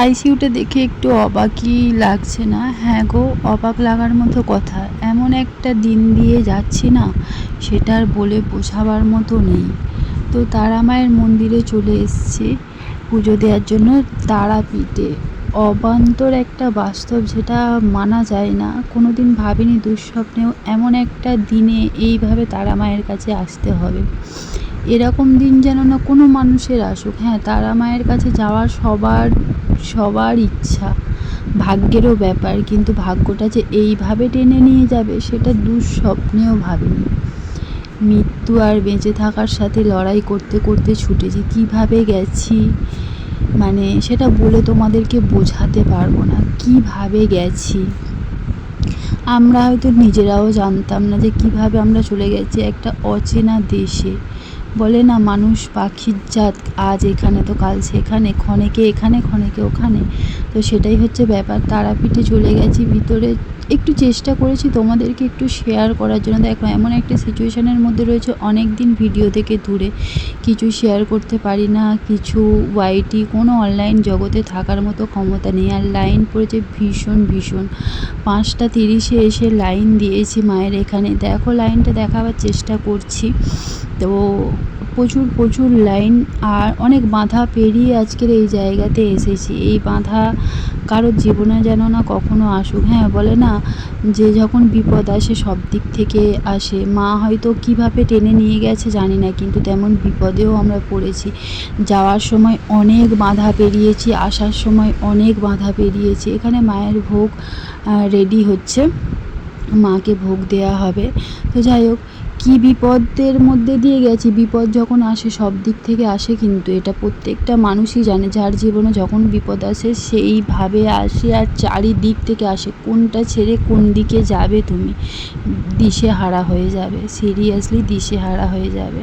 আইসিইউটা দেখে একটু অবাকই লাগছে না? হ্যাঁ গো, অবাক লাগার মতো কথা। এমন একটা দিন দিয়ে যাচ্ছি না, সেটা আর বলে বোঝাবার মতো নেই। তো তারা মায়ের মন্দিরে চলে এসেছি পুজো দেওয়ার জন্য তারাপীঠে। অবান্তর একটা বাস্তব যেটা মানা যায় না। কোনো দিন ভাবিনি দুঃস্বপ্নেও এমন একটা দিনে এইভাবে তারা মায়ের কাছে আসতে হবে। এরকম দিন যেন না কোনো মানুষের আসুক। হ্যাঁ তারা মায়ের কাছে যাওয়ার সবার সবার ইচ্ছা। ভাগ্যেরও ব্যাপার, কিন্তু ভাগ্যটা যে এইভাবে টেনে নিয়ে যাবে, সেটা দুঃস্বপ্নেও ভাবিনি। মৃত্যু আর বেঁচে থাকার সাথে লড়াই করতে করতে ছুটেছি কীভাবে গেছি মানে সেটা বলে তোমাদেরকে বোঝাতে পারব না, কীভাবে গেছি। আমরা হয়তো নিজেরাও জানতাম না যে কীভাবে আমরা চলে গেছি একটা অচেনা দেশে। বলে, না, মানুষ, পাখির জাত আজ এখানে তো, কাল সেখানে ক্ষণেকে এখানে ক্ষণেকে ওখানে। তো সেটাই হচ্ছে ব্যাপার। তারাপীঠে চলে গেছি, ভিতরে একটু চেষ্টা করেছি তোমাদেরকে একটু শেয়ার করার জন্য। দেখো, এমন একটা সিচুয়েশানের মধ্যে রয়েছে অনেক দিন ভিডিও থেকে দূরে। কিছু শেয়ার করতে পারি না, কিছু ওয়াইটি কোনো অনলাইন জগতে থাকার মতো ক্ষমতা নেই। আর লাইন পড়েছে ভীষণ ভীষণ। পাঁচটা তিরিশে এসে লাইন দিয়েছি মায়ের এখানে। দেখো লাইনটা দেখাবার চেষ্টা করছি। তো প্রচুর প্রচুর লাইন আর অনেক বাধা পেরিয়ে আজকের এই জায়গাতে এসেছি। এই বাধা কারোর জীবনে যেন না কখনো আসুক। হ্যাঁ বলে না যে যখন বিপদ আসে সব দিক থেকে আসে। মা হয়তো কীভাবে টেনে নিয়ে গেছে জানি না, কিন্তু তেমন বিপদেও আমরা পড়েছি। যাওয়ার সময় অনেক বাধা পেরিয়েছি, আসার সময় অনেক বাধা পেরিয়েছি। এখানে মায়ের ভোগ রেডি হচ্ছে। মাকে ভোগ দেওয়া হবে। তো যাই হোক কী বিপদের মধ্যে দিয়ে গেছি? বিপদ যখন আসে, সব দিক থেকে আসে কিন্তু এটা প্রত্যেকটা মানুষই জানে। যার জীবনে যখন বিপদ আসে, সেইভাবে আসে আর চারিদিক থেকে আসে। কোনটা ছেড়ে কোন দিকে যাবে তুমি? দিশেহারা হয়ে যাবে। সিরিয়াসলি দিশেহারা হয়ে যাবে।